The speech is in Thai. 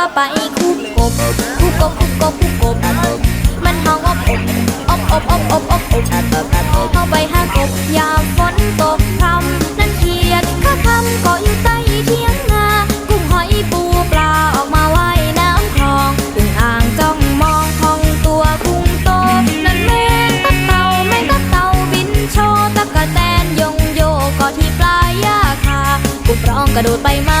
ว่าไปคุกกบคุกกบคุกกบคุกกบมันห้องอบอบอบอบอบอบอบเข้าไปห้ากบยามฝนตกคำนั่นเขียดข้าคำก็อยู่ใต้เทียงนากุ้งหอยปูปลาออกมาว่ายน้ำคลองกุ้งอ่างจ้องมองพองตัวคุ้งโตนั่นแม่ตักเต่าแม่ตักเต่าบินโชตะกะแตนยงโยกอที่ปลายยาคากุ้งร้องกระโดดไปมา